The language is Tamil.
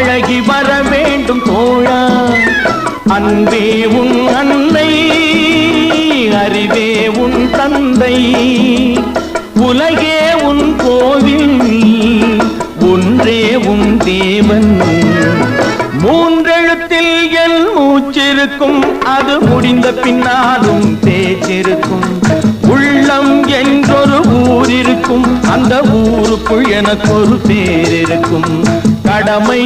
பழகி வர வேண்டும் தோழா. அன்பே உன் அன்னை அறிவே உன் தந்தை. உலகே உன் கோவில் ஒன்றே உன் தேவன். மூன்றெழுத்தில் என் மூச்சிருக்கும் அது முடிந்த பின்னாலும் தே இருக்கும். அந்த ஊருக்குள் எனக்கு ஒரு பேர் இருக்கும். கடமை